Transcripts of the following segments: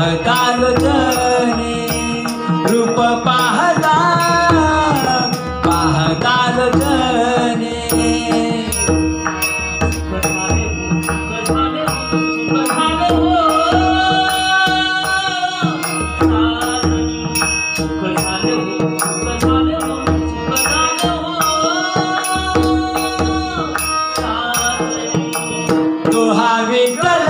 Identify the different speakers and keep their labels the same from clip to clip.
Speaker 1: पाहताल जने
Speaker 2: रूप पाहता पाहताल जने.
Speaker 1: तो हा वेगळा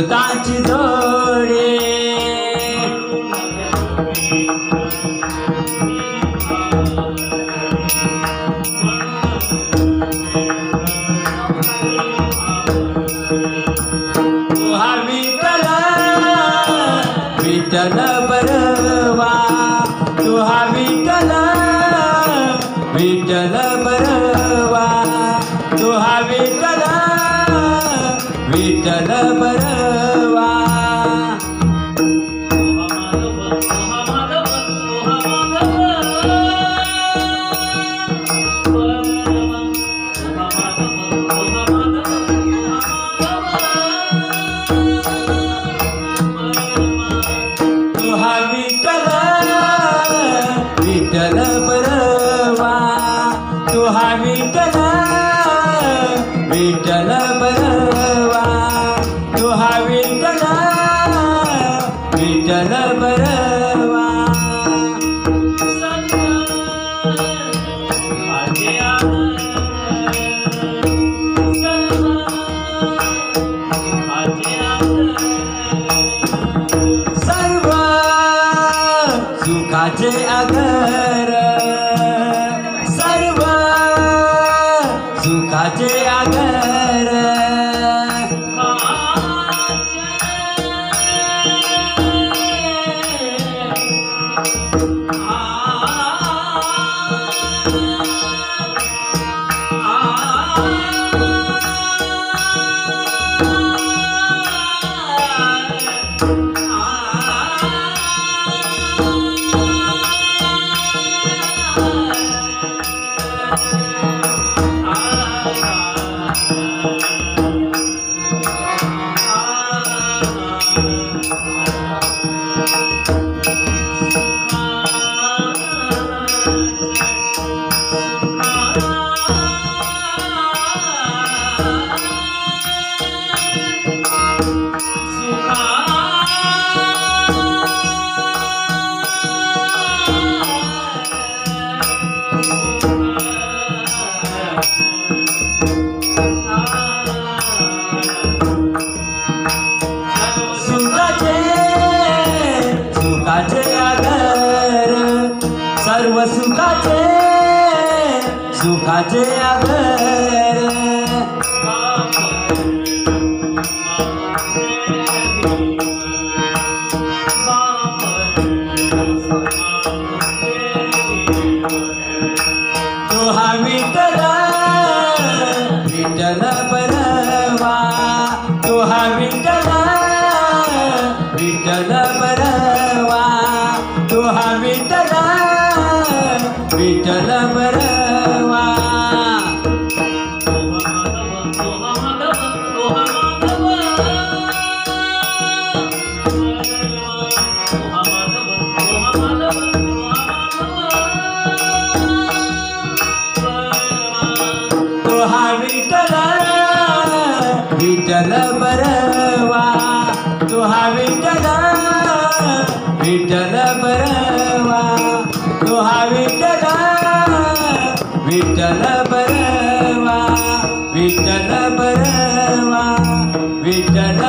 Speaker 1: अमृताची झळे विठ्ठल बरवा. तुहा विठ्ठल विठ्ठल बरवा. तुहा विठ्ठल विठ्ठल 大姐呀大 सुखाचे आगर विठ्ठल बरवा तुहा विठ्ठल विठ्ठल बरवा. तुहा विठ्ठल विठ्ठल बरवा
Speaker 2: विठ्ठल बरवा विठ्ठल